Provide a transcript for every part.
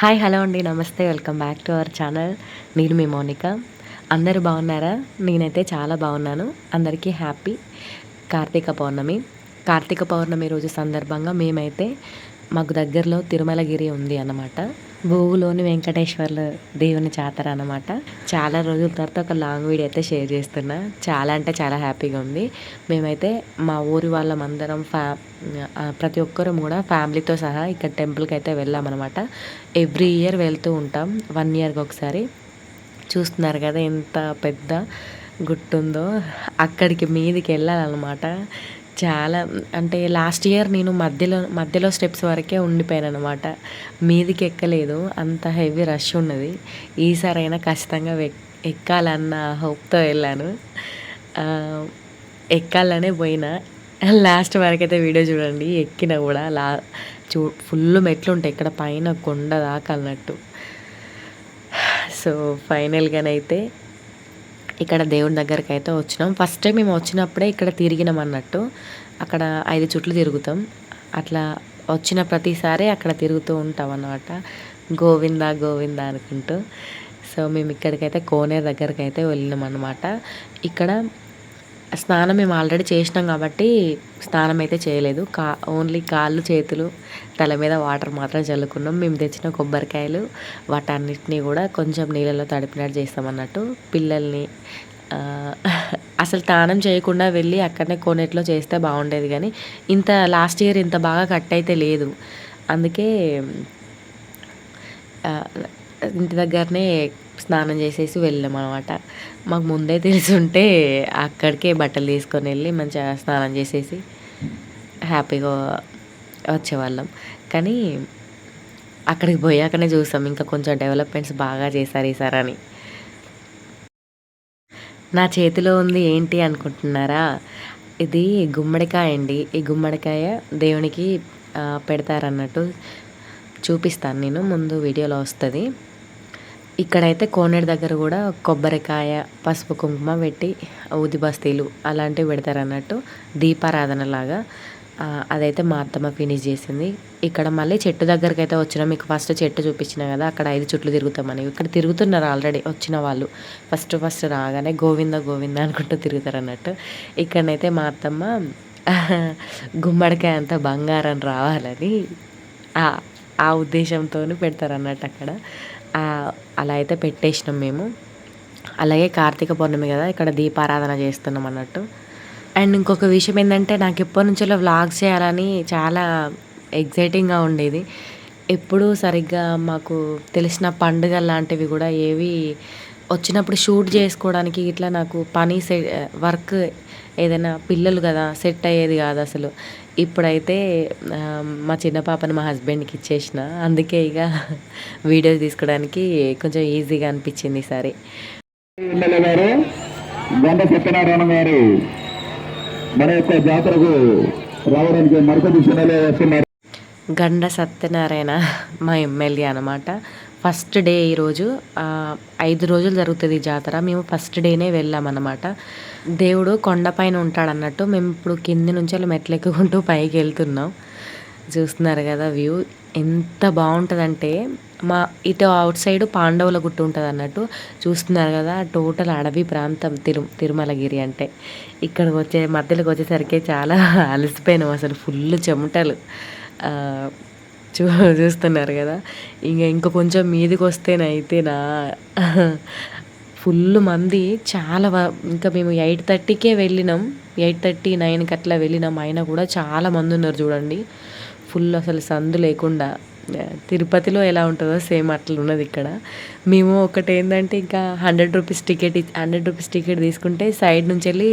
Hi hello అండి. నమస్తే. Welcome back to our channel. నేను మీ మౌనిక. అందరూ బాగున్నారా? నేనైతే చాలా బాగున్నాను. అందరికీ హ్యాపీ కార్తీక పౌర్ణమి. కార్తీక పౌర్ణమి రోజు సందర్భంగా మేమైతే మాకు దగ్గరలో తిరుమలగిరి ఉంది అన్నమాట. భూగులోని వెంకటేశ్వర్ల దేవుని జాతర అనమాట చాలా రోజుల తర్వాత ఒక లాంగ్ వీడియో అయితే షేర్ చేస్తున్నా. చాలా అంటే చాలా హ్యాపీగా ఉంది. మేమైతే మా ఊరి వాళ్ళమందరం ఫ్యా ప్రతి ఒక్కరు కూడా ఫ్యామిలీతో సహా ఇక్కడ టెంపుల్కి అయితే వెళ్ళామన్నమాట ఎవ్రీ ఇయర్ వెళ్తూ ఉంటాం. వన్ ఇయర్కి ఒకసారి. చూస్తున్నారు కదా ఎంత పెద్ద గుట్టుందో. అక్కడికి మీదికి వెళ్ళాలన్నమాట. చాలా అంటే లాస్ట్ ఇయర్ నేను మధ్యలో మధ్యలో స్టెప్స్ వరకే ఉండిపోయాను అనమాట మీదికి ఎక్కలేదు అంత హెవీ రష్ ఉన్నది. ఈసారైనా ఖచ్చితంగా ఎక్కాలన్న హోప్తో వెళ్ళాను. ఎక్కాలనే పోయినా. లాస్ట్ వరకు అయితే వీడియో చూడండి ఎక్కినా కూడా లా చూ ఫుల్ మెట్లు ఉంటాయి ఇక్కడ పైన కొండ దాకా అన్నట్టు. సో ఫైనల్గానైతే ఇక్కడ దేవుడి దగ్గరికి అయితే వచ్చినాం. ఫస్ట్ టైం మేము వచ్చినప్పుడే ఇక్కడ తిరిగినాం అన్నట్టు. అక్కడ ఐదు చుట్లు తిరుగుతాం. అట్లా వచ్చిన ప్రతిసారి అక్కడ తిరుగుతూ ఉంటాం అన్నమాట. గోవిందా గోవిందా అనుకుంటూ. సో మేము ఇక్కడికైతే కోనేరు దగ్గరికి అయితే వెళ్ళినాం అనమాట ఇక్కడ స్నానం మేము ఆల్రెడీ చేసినాం కాబట్టి స్నానం అయితే చేయలేదు. కా ఓన్లీ కాళ్ళు చేతులు తల మీద వాటర్ మాత్రం చల్లుకున్నాం. మేము తెచ్చిన కొబ్బరికాయలు వాటన్నిటిని కూడా కొంచెం నీళ్ళలో తడిపినట్టు చేస్తాం అన్నట్టు. పిల్లల్ని అసలు స్నానం చేయకుండా వెళ్ళి అక్కడనే కోనేట్లో చేస్తే బాగుండేది కానీ ఇంత లాస్ట్ ఇయర్ ఇంత బాగా కట్ అయితే లేదు. అందుకే ఇంటి దగ్గరనే స్నానం చేసేసి వెళ్ళాం అనమాట మాకు ముందే తెలుసుంటే అక్కడికే బట్టలు తీసుకొని వెళ్ళి మంచిగా స్నానం చేసేసి హ్యాపీగా వచ్చేవాళ్ళం. కానీ అక్కడికి పోయాకనే చూసాం ఇంకా కొంచెం డెవలప్మెంట్స్ బాగా చేశారు ఈసారి అని. నా చేతిలో ఉంది ఏంటి అనుకుంటున్నారా? ఇది గుమ్మడికాయ అండి. ఈ గుమ్మడికాయ దేవునికి పెడతారన్నట్టు చూపిస్తాను నేను. ముందు వీడియోలో వస్తుంది. ఇక్కడైతే కోనేరు దగ్గర కూడా కొబ్బరికాయ పసుపు కుంకుమ పెట్టి ఊది బస్తీలు అలాంటివి పెడతారు అన్నట్టు దీపారాధన లాగా అదైతే మా అత్తమ్మ ఫినిష్ చేసింది. ఇక్కడ మళ్ళీ చెట్టు దగ్గరికి అయితే వచ్చిన. మీకు ఫస్ట్ చెట్టు చూపించిన కదా అక్కడ ఐదు చుట్లు తిరుగుతామని. ఇక్కడ తిరుగుతున్నారు ఆల్రెడీ వచ్చిన వాళ్ళు. ఫస్ట్ ఫస్ట్ రాగానే గోవింద గోవింద అనుకుంటూ తిరుగుతారు అన్నట్టు ఇక్కడనైతే మా అత్తమ్మ గుమ్మడికాయ అంతా బంగారం రావాలని ఆ- ఆ ఉద్దేశంతో పెడతారు అన్నట్టు అక్కడ. అలా అయితే పెట్టేసినాం మేము. అలాగే కార్తీక పౌర్ణమి కదా ఇక్కడ దీపారాధన చేస్తున్నాం అన్నట్టు. అండ్ ఇంకొక విషయం ఏంటంటే నాకు ఎప్పటి నుంచో వ్లాగ్స్ చేయాలని చాలా ఎగ్జైటింగ్గా ఉండేది. ఎప్పుడూ సరిగ్గా మాకు తెలిసిన పండుగ లాంటివి కూడా ఏవి వచ్చినప్పుడు షూట్ చేసుకోవడానికి ఇట్లా నాకు పని సె వర్క్ ఏదైనా పిల్లలు కదా సెట్ అయ్యేది కాదు అసలు. ఇప్పుడైతే మా చిన్న పాపని మా హస్బెండ్కి ఇచ్చేసిన. అందుకే ఇక వీడియోస్ తీసుకోవడానికి కొంచెం ఈజీగా అనిపించింది ఈసారి గంట సత్యనారాయణ గారు మన యొక్క జాతరకు రావడానికి మరొక దిశలో వస్తున్నారు. గండ సత్యనారాయణ మా ఎమ్మెల్యే అనమాట ఫస్ట్ డే ఈరోజు ఐదు రోజులు జరుగుతుంది ఈ జాతర. మేము ఫస్ట్ డేనే వెళ్ళామన్నమాట. దేవుడు కొండపైన ఉంటాడు అన్నట్టు మేము ఇప్పుడు కింది నుంచి అలా మెట్లెక్కుకుంటూ పైకి వెళ్తున్నాం. చూస్తున్నారు కదా వ్యూ. ఎంత బాగుంటుందంటే మా ఇటు అవుట్ సైడ్ పాండవుల గుట్టు ఉంటుంది అన్నట్టు చూస్తున్నారు కదా టోటల్ అడవి ప్రాంతం తిరు తిరుమలగిరి అంటే. ఇక్కడికి వచ్చే మధ్యలోకి వచ్చేసరికి చాలా అలసిపోయినాం అసలు ఫుల్ చెమటలు. చూ చూస్తున్నారు కదా. ఇంకా ఇంకా కొంచెం మీదకి వస్తేనైతే నా ఫుల్ మంది చాలా ఇంకా మేము ఎయిట్ థర్టీకే వెళ్ళినాం. ఎయిట్ థర్టీ నైన్కి అట్లా వెళ్ళినాం. అయినా కూడా చాలా మంది ఉన్నారు చూడండి. ఫుల్ అసలు సందు లేకుండా. తిరుపతిలో ఎలా ఉంటుందో సేమ్ అట్లా ఉన్నది ఇక్కడ. మేము ఒకటి ఏంటంటే ఇంకా hundred rupees ticket hundred rupees ticket తీసుకుంటే సైడ్ నుంచి వెళ్ళి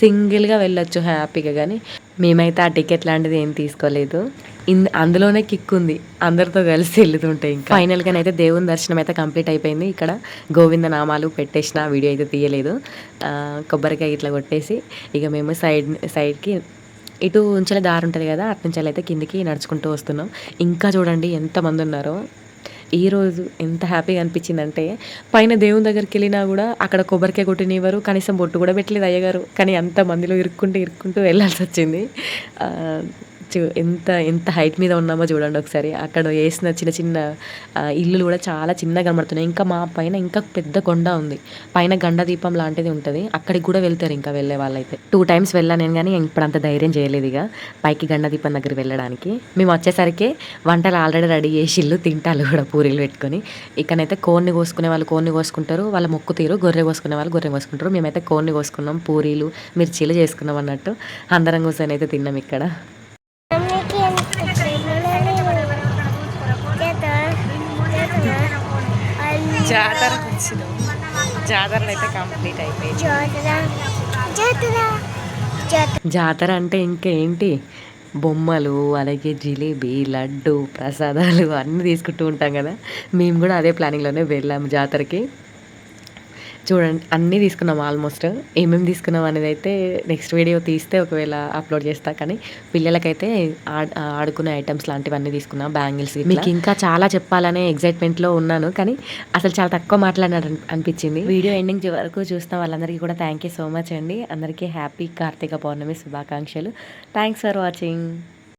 సింగిల్గా వెళ్ళొచ్చు హ్యాపీగా కానీ మేమైతే ఆ టికెట్ లాంటిది ఏం తీసుకోలేదు. ఇన్ అందులోనే కిక్ ఉంది. అందరితో కలిసి వెళ్తుంటే ఇంకా. ఫైనల్గా అయితే దేవుని దర్శనం అయితే కంప్లీట్ అయిపోయింది. ఇక్కడ గోవింద నామాలు పెట్టేసిన వీడియో అయితే తీయలేదు. కొబ్బరికాయ ఇట్లా కొట్టేసి ఇక మేము సైడ్ సైడ్కి ఇటు ఉంచలే దారి ఉంటుంది కదా అటు నుంచి అయితే కిందికి నడుచుకుంటూ వస్తున్నాం. ఇంకా చూడండి ఎంతమంది ఉన్నారో. ఈరోజు ఎంత హ్యాపీగా అనిపించిందంటే పైన దేవుని దగ్గరికి వెళ్ళినా కూడా అక్కడ కొబ్బరికాయ కొట్టినివ్వరు కనీసం బొట్టు కూడా పెట్టలేదు అయ్యగారు. కానీ అంత మందిలో ఇరుక్కుంటూ ఇరుక్కుంటూ వెళ్ళాల్సి వచ్చింది. ఎంత ఎంత హైట్ మీద ఉన్నామో చూడండి ఒకసారి. అక్కడ వేసిన చిన్న చిన్న ఇల్లులు కూడా చాలా చిన్నగా కనబడుతున్నాయి. ఇంకా మా పైన ఇంకా పెద్ద కొండ ఉంది. పైన గండ దీపం లాంటిది ఉంటుంది. అక్కడికి కూడా వెళ్తారు ఇంకా వెళ్ళే వాళ్ళైతే. టూ టైమ్స్ వెళ్ళాను నేను కానీ ఇప్పుడు అంత ధైర్యం చేయలేదు ఇక. పైకి గండ దీపం దగ్గర వెళ్ళడానికి. మేము వచ్చేసరికి వంటలు ఆల్రెడీ రెడీ చేసి ఇల్లు తింటాలు కూడా పూరీలు పెట్టుకొని. ఇక్కడైతే కోడిని కోసుకునే వాళ్ళు కోడిని కోసుకుంటారు. వాళ్ళ మొక్కు తీరు గొర్రె కోసుకునే వాళ్ళు గొర్రె కోసుకుంటారు. మేమైతే కోడిని కోసుకున్నాం పూరీలు మిర్చీలు చేసుకున్నాం అన్నట్టు. అందరం కూర్చొని అయితే తిన్నాం ఇక్కడ. జాతర వచ్చిన జాతరలు అయితే కంప్లీట్ అయిపోయింది జాతర అంటే ఇంకేంటి? బొమ్మలు అలాగే జిలేబీ లడ్డు ప్రసాదాలు అన్నీ తీసుకుంటూ ఉంటాం కదా. మేము కూడా అదే ప్లానింగ్లోనే వెళ్ళాము జాతరకి. చూడండి అన్నీ తీసుకున్నాం ఆల్మోస్ట్. ఏమేమి తీసుకున్నాం అనేది అయితే నెక్స్ట్ వీడియో తీస్తే ఒకవేళ అప్లోడ్ చేస్తా. కానీ పిల్లలకైతే ఆడ్- ఆడుకునే ఐటమ్స్ లాంటివన్నీ తీసుకున్నాం బ్యాంగిల్స్ మీకు ఇంకా చాలా చెప్పాలనే ఎగ్జైట్మెంట్లో ఉన్నాను. కానీ అసలు చాలా తక్కువ మాట్లాడినట్టు అనిపించింది. వీడియో ఎండింగ్ వరకు చూసిన వాళ్ళందరికీ కూడా థ్యాంక్ యూ సో మచ్ అండి. అందరికీ హ్యాపీ కార్తీక పౌర్ణమి శుభాకాంక్షలు. Thanks for watching